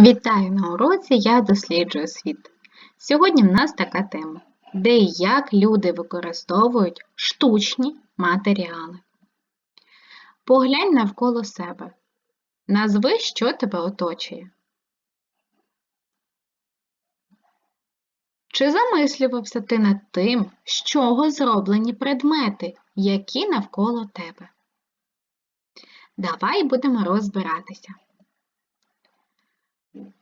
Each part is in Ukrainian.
Вітаю на уроці Я досліджую світ. Сьогодні в нас така тема, де і як люди використовують штучні матеріали. Поглянь навколо себе. Назви, що тебе оточує. Чи замислювався ти над тим, з чого зроблені предмети, які навколо тебе? Давай будемо розбиратися.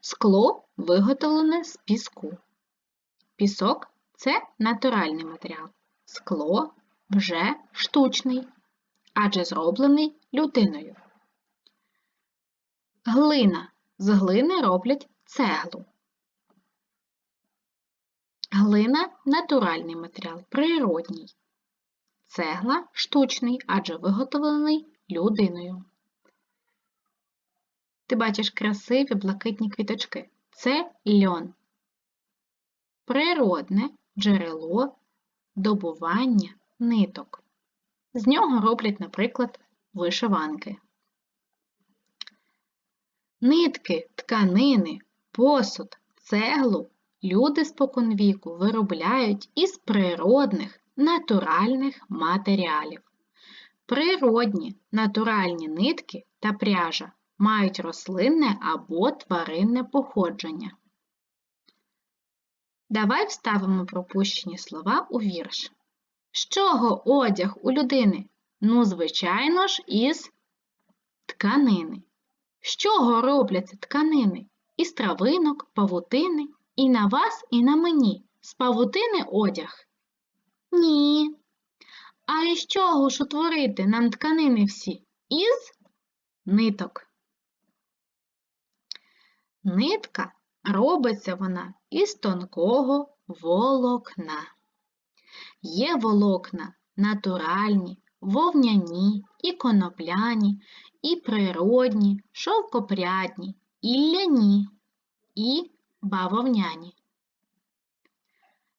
Скло виготовлене з піску. Пісок це натуральний матеріал. Скло вже штучний, адже зроблений людиною. Глина. З глини роблять цеглу. Глина натуральний матеріал, природній. Цегла штучний, адже виготовлений людиною. Ти бачиш красиві блакитні квіточки. Це льон. Природне джерело добування ниток. З нього роблять, наприклад, вишиванки. Нитки, тканини, посуд, цеглу люди споконвіку виробляють із природних натуральних матеріалів. Природні натуральні нитки та пряжа мають рослинне або тваринне походження. Давай вставимо пропущені слова у вірш. З чого одяг у людини? Ну, звичайно ж, із тканини. З чого робляться тканини? Із травинок, павутини, і на вас, і на мені. З павутини одяг? Ні. А із чого ж утворити нам тканини всі? Із ниток. Нитка робиться вона із тонкого волокна. Є волокна натуральні, вовняні, і конопляні, і природні, шовкопрядні, і ляні, і бавовняні.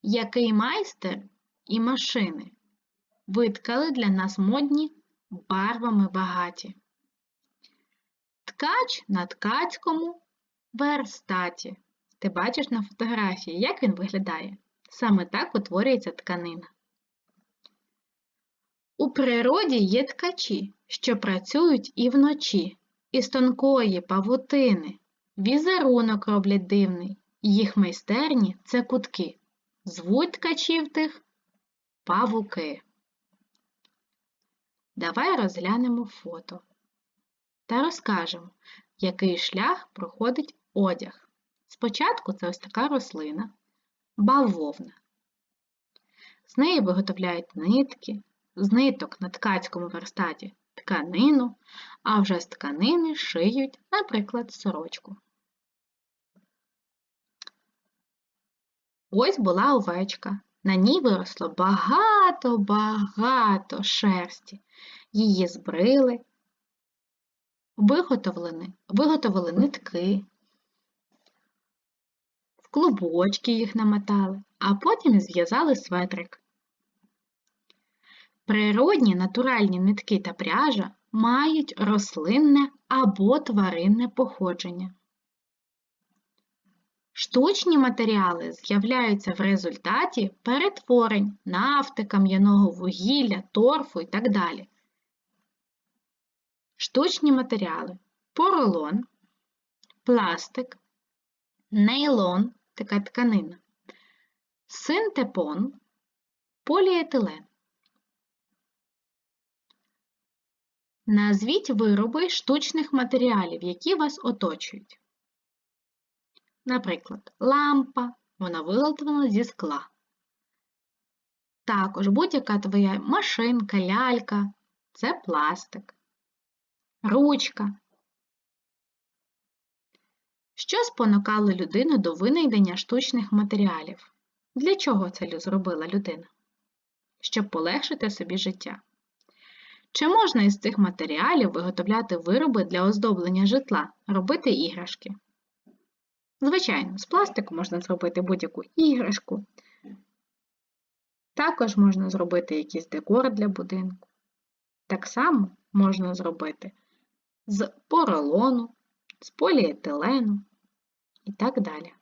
Який майстер і машини виткали для нас модні барвами багаті. Ткач на ткацькому верстаті. Ти бачиш на фотографії, як він виглядає? Саме так утворюється тканина. У природі є ткачі, що працюють і вночі, із тонкої павутини. Візерунок роблять дивний, їх майстерні це кутки. Звуть ткачів тих павуки. Давай розглянемо фото та розкажемо, який шлях проходить одяг. Спочатку це ось така рослина, бавовна. З неї виготовляють нитки, з ниток на ткацькому верстаті тканину, а вже з тканини шиють, наприклад, сорочку. Ось була овечка. На ній виросло багато-багато шерсті. Її збрили, виготовлені, виготовили нитки, клубочки їх намотали, а потім зв'язали светрик. Природні натуральні нитки та пряжа мають рослинне або тваринне походження. Штучні матеріали з'являються в результаті перетворень нафти, кам'яного вугілля, торфу і так далі. Штучні матеріали поролон, пластик, нейлон, така тканина. Синтепон, поліетилен. Назвіть вироби штучних матеріалів, які вас оточують. Наприклад, лампа, вона виготовлена зі скла. Також будь-яка твоя машинка, лялька це пластик, ручка що спонукало людину до винайдення штучних матеріалів. Для чого це зробила людина? Щоб полегшити собі життя. Чи можна із цих матеріалів виготовляти вироби для оздоблення житла, робити іграшки? Звичайно, з пластику можна зробити будь-яку іграшку. Також можна зробити якийсь декор для будинку. Так само можна зробити з поролону, з поліетилену, і так далі.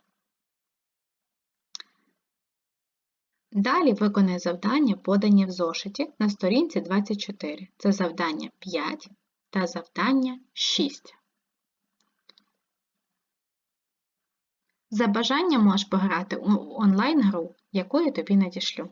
Далі виконай завдання, подані в зошиті на сторінці 24. Це завдання 5 та завдання 6. За бажанням можеш пограти у онлайн-гру, яку я тобі надішлю.